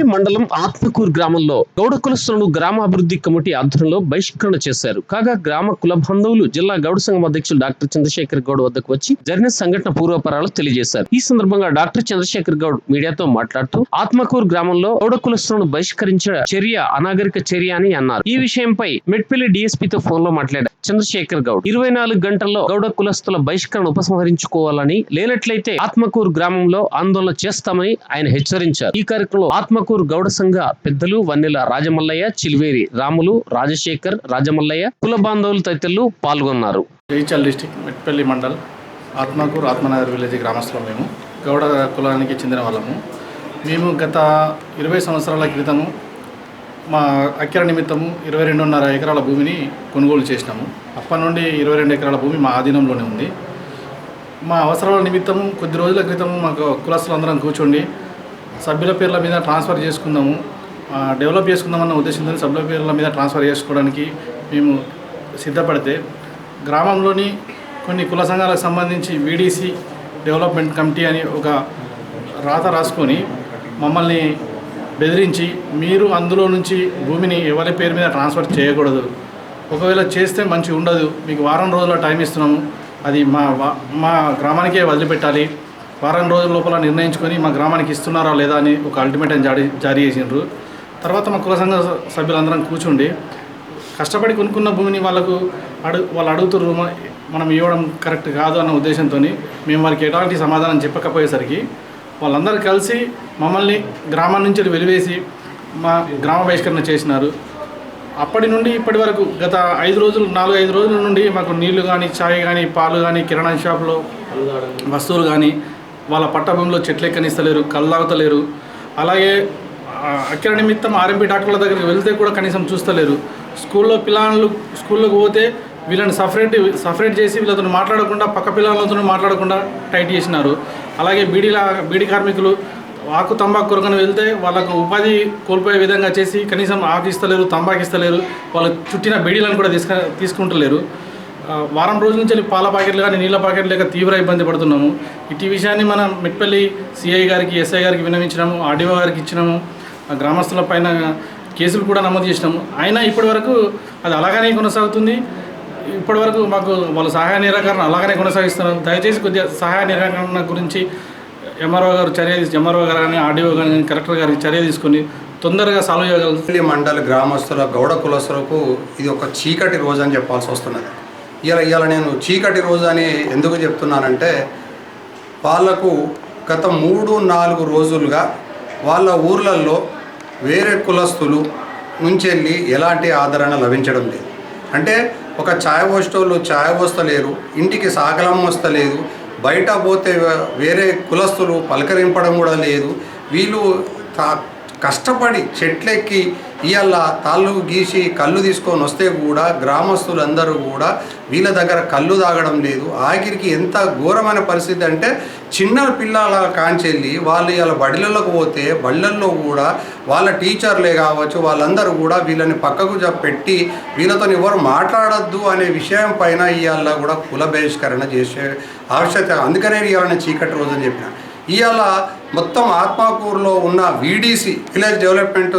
మెట్పల్లి మండలం ఆత్మకూరు గ్రామంలో గౌడ కులస్తులను గ్రామాభివృద్ధి కమిటీ ఆధ్వర్యంలో బహిష్కరణ చేశారు. కాగా గ్రామ కుల బంధువులు జిల్లా గౌడ సంఘం అధ్యక్షులు డాక్టర్ చంద్రశేఖర్ గౌడ్ వద్దకు వచ్చి జరిగిన సంఘటన పూర్వపరాలు తెలియజేశారు. ఈ సందర్భంగా డాక్టర్ చంద్రశేఖర్ గౌడ్ మీడియాతో మాట్లాడుతూ ఆత్మకూరు గ్రామంలో గౌడ కులస్తులను బహిష్కరించిన చర్య అనాగరిక చర్య అని అన్నారు. ఈ విషయంపై మెట్పల్లి డిఎస్పీతో ఫోన్లో మాట్లాడారు చంద్రశేఖర్ గౌడ్. ఇరవై నాలుగు గంటల్లో గౌడ కులస్తుల బహిష్కరణ ఉపసంహరించుకోవాలని లేనట్లయితే ఆత్మకూరు గ్రామంలో ఆందోళన చేస్తామని ఆయన హెచ్చరించారు. ఈ కార్యక్రమంలో ఆత్మకూరు గౌడ సంఘ పెద్దలు వన్నెల రాజమల్లయ్య చిల్వేరి రాములు రాజశేఖర్ రాజమల్లయ్య కుల బాంధవులు తదితరులు పాల్గొన్నారు. జగిత్యాల డిస్టిక్ మెట్పల్లి మండల్ ఆత్మకూరు ఆత్మనగర్ విలేజ్ గ్రామస్తులం మేము. గౌడ కులానికి చెందిన వాళ్ళము. మేము గత ఇరవై సంవత్సరాల క్రితము మా అక్కిర నిమిత్తము ఇరవై రెండున్నర ఎకరాల భూమిని కొనుగోలు చేసినాము. అప్పటి నుండి ఇరవై రెండు ఎకరాల భూమి మా ఆధీనంలోనే ఉంది. మా అవసరాల నిమిత్తము కొద్ది రోజుల క్రితం మాకు కులస్తులందరం కూర్చోండి సభ్యుల పేర్ల మీద ట్రాన్స్ఫర్ చేసుకుందాము డెవలప్ చేసుకుందామన్న ఉద్దేశంతో సభ్యుల పేర్ల మీద ట్రాన్స్ఫర్ చేసుకోవడానికి మేము సిద్ధపడితే గ్రామంలోని కొన్ని కుల సంఘాలకు సంబంధించి వీడీసీ డెవలప్మెంట్ కమిటీ అని ఒక రాత రాసుకొని మమ్మల్ని బెదిరించి మీరు అందులో నుంచి భూమిని ఎవరి పేరు మీద ట్రాన్స్ఫర్ చేయకూడదు. ఒకవేళ చేస్తే మంచిగా ఉండదు. మీకు వారం రోజుల టైం ఇస్తున్నాము. అది మా మా గ్రామానికే వదిలిపెట్టాలి. వారం రోజుల లోపల నిర్ణయించుకొని మా గ్రామానికి ఇస్తున్నారా లేదా అని ఒక అల్టిమేటం జారీ జారీ చేసిండ్రు. తర్వాత మా కుల సంఘ సభ్యులందరం కూర్చుండి కష్టపడి కొనుక్కున్న భూమిని వాళ్ళకు అడుగు వాళ్ళు అడుగుతున్నారు మనం ఇవ్వడం కరెక్ట్ కాదు అన్న ఉద్దేశంతో మేము వారికి ఎలాంటి సమాధానం చెప్పకపోయేసరికి వాళ్ళందరూ కలిసి మమ్మల్ని గ్రామం నుంచి వెలివేసి మా గ్రామ బహిష్కరణ చేసినారు. అప్పటి నుండి ఇప్పటి వరకు గత ఐదు రోజులు నాలుగు ఐదు రోజుల నుండి మాకు నీళ్ళు కానీ ఛాయ్ కానీ పాలు కానీ కిరాణా షాప్లో వస్తువులు కానీ వాళ్ళ పట్టభంలో భూమిలో చెట్లు ఎక్కనిస్తలేరు కళ్ళు అలాగే అక్కడ నిమిత్తం ఆర్ఎంపీ డాక్టర్ల దగ్గరికి వెళ్తే కూడా కనీసం చూస్తలేరు. స్కూల్లో పిల్లలు స్కూల్లోకి పోతే వీళ్ళని సపరేట్ సపరేట్ చేసి వీళ్ళతో మాట్లాడకుండా పక్క పిల్లలతో మాట్లాడకుండా టైట్ చేసినారు. అలాగే బీడీల బీడీ కార్మికులు ఆకు తంబాకు కొరకని వెళ్తే వాళ్ళకు ఉపాధి కోల్పోయే విధంగా చేసి కనీసం ఆకు ఇస్తలేరు తంబాకు ఇస్తలేరు. వాళ్ళు చుట్టిన బీడీలను కూడా తీసుక తీసుకుంటలేరు. వారం రోజుల నుంచి పాల ప్యాకెట్లు కానీ నీళ్ళ ప్యాకెట్లు లేక తీవ్ర ఇబ్బంది పడుతున్నాము. ఇటు విషయాన్ని మనం మిట్పల్లి సిఐ గారికి ఎస్ఐ గారికి వినవించినాము ఆర్డీఓ గారికి ఇచ్చినాము గ్రామస్తుల పైన కేసులు కూడా నమోదు చేసినాము. అయినా ఇప్పటి వరకు అది అలాగనే కొనసాగుతుంది. ఇప్పటి వరకు మాకు వాళ్ళు సహాయ నిరాకరణ అలాగనే కొనసాగిస్తున్నారు. దయచేసి కొద్దిగా సహాయ నిరాకరణ గురించి ఎంఆర్ఓ గారు చర్య తీసు ఎంఆర్ఓ గారు కానీ ఆర్డీఓ గారు కానీ కలెక్టర్ గారికి చర్య తీసుకొని తొందరగా సాల్వ్ చేయగలరు మండల గ్రామస్తుల గౌడ కులస్తులకు ఇది ఒక చీకటి రోజు అని చెప్పాల్సి వస్తున్నది. ఇలా ఇలా నేను చీకటి రోజు అని ఎందుకు చెప్తున్నానంటే వాళ్ళకు గత మూడు నాలుగు రోజులుగా వాళ్ళ ఊర్లలో వేరే కులస్తులు నుంచి ఎలాంటి ఆదరణ లభించడం లేదు. అంటే ఒక ఛాయ్ వస్తోళ్ళు ఛాయ్ వస్తలేరు ఇంటికి సాగలం వస్తలేదు బయట పోతే వేరే కులస్తులు పలకరింపడం కూడా లేదు. వీళ్ళు కష్టపడి చెట్లెక్కి ఇవాళ తాళ్ళు గీసి కళ్ళు తీసుకొని వస్తే కూడా గ్రామస్తులందరూ కూడా వీళ్ళ దగ్గర కళ్ళు తాగడం లేదు. ఆఖరికి ఎంత ఘోరమైన పరిస్థితి అంటే చిన్న పిల్లల కాంచెల్లి వాళ్ళు ఇవాళ బడిలలోకి పోతే బళ్ళల్లో కూడా వాళ్ళ టీచర్లే కావచ్చు వాళ్ళందరూ కూడా వీళ్ళని పక్కకు పెట్టి వీళ్ళతో ఎవరు మాట్లాడొద్దు అనే విషయం పైన ఇవాళ కూడా కుల బహిష్కరణ చేసే ఆవశ్యకత. అందుకనే ఇవాళ చీకటి రోజు అని చెప్పిన. ఇవాళ మొత్తం ఆత్మాకూరులో ఉన్న వీడీసీ విలేజ్ డెవలప్మెంట్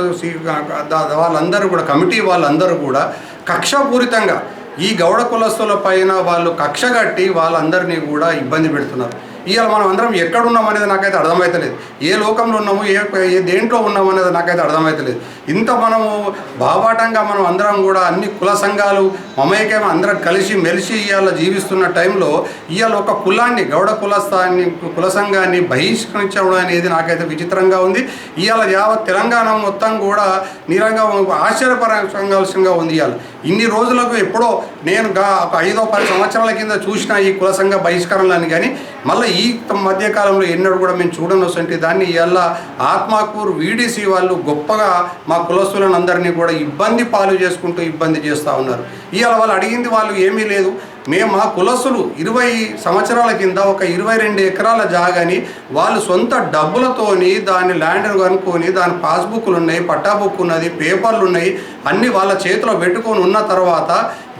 వాళ్ళందరూ కూడా కమిటీ వాళ్ళందరూ కూడా కక్షపూరితంగా ఈ గౌడ కులస్తుల పైన వాళ్ళు కక్ష కట్టి వాళ్ళందరినీ కూడా ఇబ్బంది పెడుతున్నారు. ఇవాళ మనం అందరం ఎక్కడున్నాం అనేది నాకైతే అర్థమవుతలేదు ఏ లోకంలో ఉన్నాము ఏ ఏ దేంట్లో ఉన్నాము అనేది నాకైతే అర్థమవుతలేదు ఇంత మనము బాబాటంగా మనం అందరం కూడా అన్ని కుల సంఘాలు మమేకం అందరం కలిసి మెలిసి ఇవాళ జీవిస్తున్న టైంలో ఇవాళ ఒక కులాన్ని గౌడ కులస్థాన్ని కుల సంఘాన్ని బహిష్కరించడం అనేది నాకైతే విచిత్రంగా ఉంది. ఇవాళ యావత్ తెలంగాణ మొత్తం కూడా నిరంగా ఆశ్చర్యపరంగా ఉంది ఇవాళ ఇన్ని రోజులకు ఎప్పుడో నేను ఒక ఐదో పది సంవత్సరాల కింద చూసిన ఈ కుల సంఘ బహిష్కరణలని కానీ మళ్ళీ ఈ మధ్యకాలంలో ఎన్నడూ కూడా మేము చూడను వస్తుంటే దాన్ని ఇలా ఆత్మాకూరు వీడీసీ వాళ్ళు గొప్పగా మా కులస్తులను అందరినీ కూడా ఇబ్బంది పాలు చేసుకుంటూ ఇబ్బంది చేస్తూ ఉన్నారు. ఇవాళ వాళ్ళు అడిగింది వాళ్ళు ఏమీ లేదు. మేము మా కులసులు ఇరవై సంవత్సరాల కింద ఒక ఇరవై రెండు ఎకరాల జాగాని వాళ్ళు సొంత డబ్బులతోని దాని ల్యాండ్ కనుక్కొని దాని పాస్బుక్లు ఉన్నాయి పట్టా బుక్ ఉన్నది పేపర్లు ఉన్నాయి అన్నీ వాళ్ళ చేతిలో పెట్టుకొని ఉన్న తర్వాత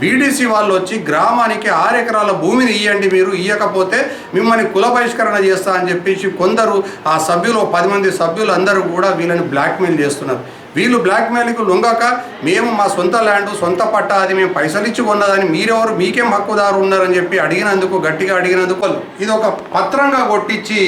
బీడీసీ వాళ్ళు వచ్చి గ్రామానికి ఆరు ఎకరాల భూమిని ఇవ్వండి మీరు ఇవ్వకపోతే మిమ్మల్ని కుల బహిష్కరణ చేస్తా అని చెప్పేసి కొందరు ఆ సభ్యులు పది మంది సభ్యులు అందరూ కూడా వీళ్ళని బ్లాక్మెయిల్ చేస్తున్నారు. వీళ్ళు బ్లాక్మెయిల్కి లొంగక మేము మా సొంత ల్యాండ్ సొంత పట్ట అది మేము పైసలు ఇచ్చి కొన్నదని మీరెవరు మీకేం హక్కుదారు ఉన్నారని చెప్పి అడిగినందుకు గట్టిగా అడిగినందుకు ఇది ఒక పత్రంగా కొట్టించి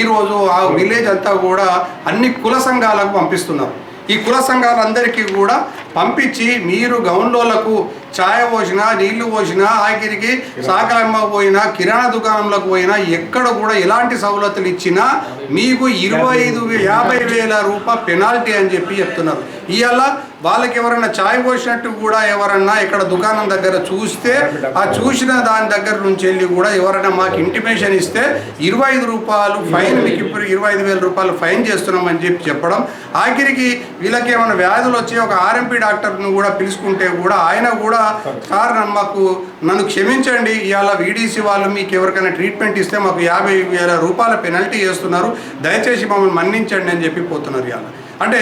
ఈరోజు ఆ విలేజ్ అంతా కూడా అన్ని కుల సంఘాలకు పంపిస్తున్నారు. ఈ కుల సంఘాలందరికీ కూడా పంపించి మీరు గౌన్లోలకు ఛాయ పోసినా నీళ్ళు పోసినా ఆఖరికి సాకలమ్మ పోయినా కిరాణా దుకాణంలోకి పోయినా ఎక్కడ కూడా ఎలాంటి సవలతులు ఇచ్చినా మీకు ఇరవై ఐదు యాభై వేల రూపాయల పెనాల్టీ అని చెప్పి చెప్తున్నారు. ఇవాళ వాళ్ళకి ఎవరైనా ఛాయ్ పోసినట్టు కూడా ఎవరన్నా ఇక్కడ దుకాణం దగ్గర చూస్తే ఆ చూసిన దాని దగ్గర నుంచి వెళ్ళి కూడా ఎవరైనా మాకు ఇంటిమేషన్ ఇస్తే ఇరవై ఐదు రూపాయలు ఫైన్ మీకు ఇప్పుడు ఇరవై ఐదు వేల రూపాయలు ఫైన్ చేస్తున్నామని చెప్పి చెప్పడం. ఆఖరికి వీళ్ళకి ఏమైనా వ్యాధులు వచ్చి ఒక ఆర్ఎంపీ డాక్టర్ను కూడా పిలుచుకుంటే కూడా ఆయన కూడా సార్ నన్ను మాకు నన్ను క్షమించండి. ఇవాళ వీడీసీ వాళ్ళు మీకు ఎవరికైనా ట్రీట్మెంట్ ఇస్తే మాకు యాభై వేల రూపాయల పెనల్టీ చేస్తున్నారు. దయచేసి మమ్మల్ని మన్నించండి అని చెప్పి పోతున్నారు ఇవాళ. అంటే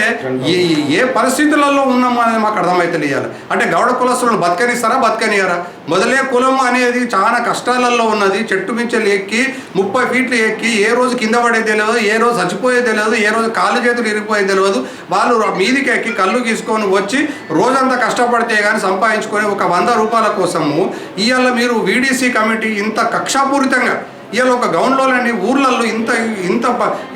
ఏ పరిస్థితులలో ఉన్నామో అనేది మాకు అర్థమైతే అంటే గౌడ కులస్తులను బతకనిస్తారా బతకనియారా మొదలే కులం అనేది చాలా కష్టాలలో ఉన్నది. చెట్టు మించలు ఎక్కి ముప్పై ఫీట్లు ఎక్కి ఏ రోజు కింద పడేది తెలియదు ఏ రోజు చచ్చిపోయేది తెలియదు ఏ రోజు కాళ్ళు చేతులు ఇరిగిపోయేది తెలియదు. వాళ్ళు మీదికి ఎక్కి కళ్ళు తీసుకొని వచ్చి రోజంతా కష్టపడితే కానీ సంపాదించుకొని ఒక వంద రూపాయల కోసము ఇవాళ మీరు వీడీసీ కమిటీ ఇంత కక్షాపూరితంగా ఇవాళ ఒక గౌన్లోనండి ఊర్లలో ఇంత ఇంత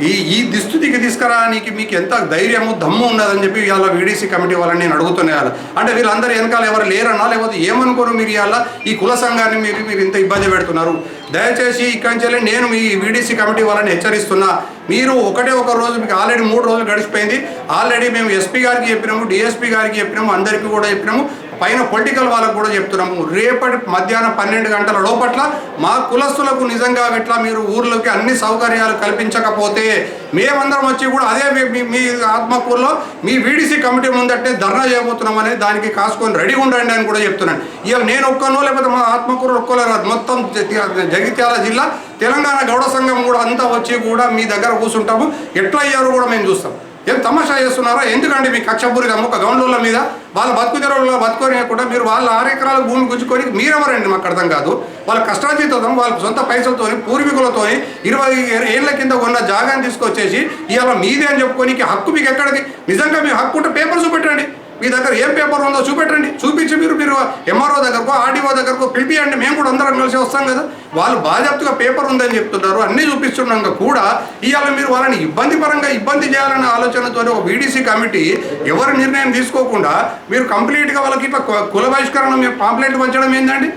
ఈ ఈ దుస్థితికి తీసుకురానికి మీకు ఎంత ధైర్యము దమ్ము ఉన్నదని చెప్పి ఇవాళ వీడీసీ కమిటీ వాళ్ళని నేను అడుగుతున్నా అంటే వీళ్ళందరూ వెనకాల ఎవరు లేరన్నా లేకపోతే ఏమనుకోరు మీరు ఇవాళ ఈ కుల సంఘాన్ని మీరు మీరు ఇంత ఇబ్బంది పెడుతున్నారు. దయచేసి ఇక్కడి నుంచి నేను మీ వీడీసీ కమిటీ వాళ్ళని హెచ్చరిస్తున్నా. మీరు ఒకటే ఒక రోజు మీకు ఆల్రెడీ మూడు రోజులు గడిచిపోయింది. ఆల్రెడీ మేము ఎస్పీ గారికి చెప్పినాము డిఎస్పీ గారికి చెప్పినాము అందరికీ కూడా చెప్పినాము. పైన పొలిటికల్ వాళ్ళకు కూడా చెప్తున్నాము. రేపటి మధ్యాహ్నం పన్నెండు గంటల లోపట్ల మా కులస్తులకు నిజంగా ఇట్లా మీరు ఊర్లోకి అన్ని సౌకర్యాలు కల్పించకపోతే మేమందరం వచ్చి కూడా అదే మీ- మీ- ఆత్మకూరులో మీ వీడీసీ కమిటీ ముందట్టే ధర్నా చేయబోతున్నాం అనేది దానికి కాసుకొని రెడీ ఉండండి అని కూడా చెప్తున్నాను. ఇవాళ నేను ఒక్కనో లేకపోతే మా ఆత్మకూరు ఒక్కలే రాదు. మొత్తం జగిత్యాల జిల్లా తెలంగాణ గౌడ సంఘం కూడా అంతా వచ్చి కూడా మీ దగ్గర కూర్చుంటాము. ఎట్లా అయ్యారో కూడా మేము చూస్తాం. ఏం తమాషా చేస్తున్నారా? ఎందుకండి మీ కక్షపూరిగా ఒక గౌండ్ల మీద? వాళ్ళ బతుకు బతుకోనియకుండా మీరు వాళ్ళ ఆరు భూమి గుంజుకొని మీరెవరండి? మాకు అర్థం కాదు. వాళ్ళ కష్టార్జితం వాళ్ళ సొంత పైసలతో పూర్వీకులతో ఇరవై ఏళ్ళ కింద ఉన్న జాగాని తీసుకొచ్చేసి ఇవాళ మీదే అని చెప్పుకోనికి హక్కు మీకు ఎక్కడిది నిజంగా మీ హక్కు ఉంటే పేపర్స్ పెట్టండి. మీ దగ్గర ఏం పేపర్ ఉందో చూపెట్టండి. చూపించి మీరు మీరు ఎంఆర్ఓ దగ్గరకో ఆర్డీఓ దగ్గరకో పిలిపియండి. మేము కూడా అందరం కలిసి వస్తాం కదా. వాళ్ళు బాధ్యతగా పేపర్ ఉందని చెప్తున్నారు. అన్నీ చూపిస్తున్నాక కూడా ఇవాళ మీరు వాళ్ళని ఇబ్బంది పరంగా ఇబ్బంది చేయాలనే ఆలోచనతో ఒక బీడీసీ కమిటీ ఎవరి నిర్ణయం తీసుకోకుండా మీరు కంప్లీట్గా వాళ్ళకి ఇట్లా కుల బహిష్కరణ పాంప్లెట్ పంచడం ఏంటండి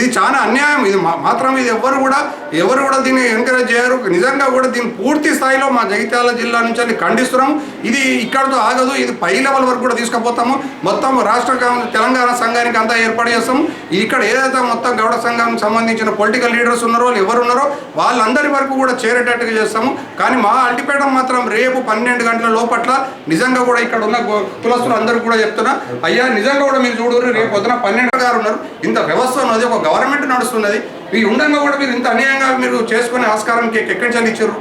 ఇది చాలా అన్యాయం. ఇది మా- మాత్రం ఇది ఎవ్వరు కూడా ఎవరు కూడా దీన్ని ఎంకరేజ్ చేయరు. నిజంగా కూడా దీన్ని పూర్తి స్థాయిలో మా జగిత్యాల జిల్లా నుంచి అది ఖండిస్తున్నాము. ఇది ఇక్కడతో ఆగదు. ఇది పై లెవెల్ వరకు కూడా తీసుకుపోతాము. మొత్తం రాష్ట్ర తెలంగాణ సంఘానికి అంతా ఏర్పాటు చేస్తాము. ఇక్కడ ఏదైతే మొత్తం గౌడ సంఘానికి సంబంధించిన పొలిటికల్ లీడర్స్ ఉన్నారో వాళ్ళు ఎవరు ఉన్నారో వాళ్ళందరి వరకు కూడా చేరేటట్టుగా చేస్తాము. కానీ మా అల్టిపేటం మాత్రం రేపు పన్నెండు గంటల లోపట్ల నిజంగా కూడా ఇక్కడ ఉన్న గు- కులస్తులు అందరూ కూడా చెప్తున్నా అయ్యా నిజంగా కూడా మీరు చూడరు రేపు పొద్దున పన్నెండు గారు ఉన్నారు. ఇంత వ్యవస్థ ఉన్నది. ఒక గవర్నమెంట్ నడుస్తున్నది. ఈ ఉండంగా కూడా మీరు ఇంత అన్యాయంగా మీరు చేసుకునే ఆస్కారం ఎక్కడి చల్లించారు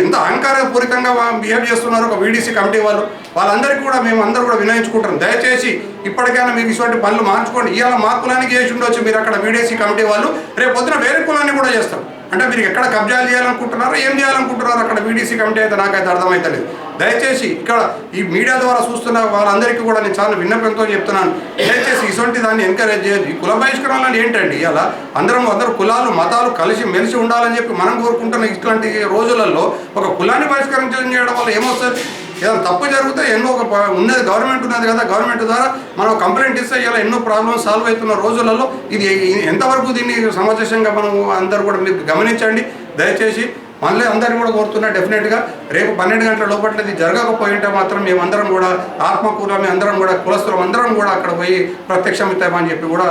ఎంత అహంకారపూరితంగా బిహేవ్ చేస్తున్నారు ఒక వీడీసీ కమిటీ వాళ్ళు? వాళ్ళందరికీ కూడా మేము అందరూ కూడా వినయించుకుంటాం దయచేసి ఇప్పటికైనా మీరు ఇటువంటి పనులు మార్చుకోండి. ఇవాళ మా కులానికి చేసి ఉండొచ్చు మీరు అక్కడ వీడీసీ కమిటీ వాళ్ళు. రేపు పొద్దున వేరే కులాన్ని కూడా చేస్తారు అంటే మీరు ఎక్కడ కబ్జాలు చేయాలనుకుంటున్నారో ఏం చేయాలనుకుంటున్నారో అక్కడ వీడీసీ కమిటీ అయితే నాకైతే అర్థమైతలేదు. దయచేసి ఇక్కడ ఈ మీడియా ద్వారా చూస్తున్న వాళ్ళందరికీ కూడా నేను చాలా విన్నపంతో చెప్తున్నాను. దయచేసి ఇటువంటి దాన్ని ఎంకరేజ్ చేయదు ఈ కుల బహిష్కరణలు ఏంటండి? ఇలా అందరం అందరూ కులాలు మతాలు కలిసి మెలిసి ఉండాలని చెప్పి మనం కోరుకుంటున్న ఇట్లాంటి రోజులలో ఒక కులాన్ని బహిష్కరించడం చేయడం వల్ల ఏమొస్తుంది? ఏదైనా తప్పు జరిగితే ఎన్నో ఒక ఉన్నది గవర్నమెంట్ ఉన్నది కదా గవర్నమెంట్ ద్వారా మనం కంప్లైంట్ ఇస్తే ఇలా ఎన్నో ప్రాబ్లమ్స్ సాల్వ్ అవుతున్న రోజులలో ఇది ఎంతవరకు దీన్ని సమంజసంగా మనం అందరూ కూడా మీరు గమనించండి. దయచేసి మనలే అందరినీ కూడా కోరుతున్నా డెఫినెట్గా రేపు పన్నెండు గంటల లోపల ఇది జరగకపోయింటే మాత్రం మేమందరం కూడా ఆత్మకూర మీ అందరం కూడా కులస్తులం అందరం కూడా అక్కడ పోయి ప్రత్యక్షమిద్దామని చెప్పి కూడా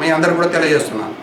మీ అందరం కూడా తెలియజేస్తున్నాను.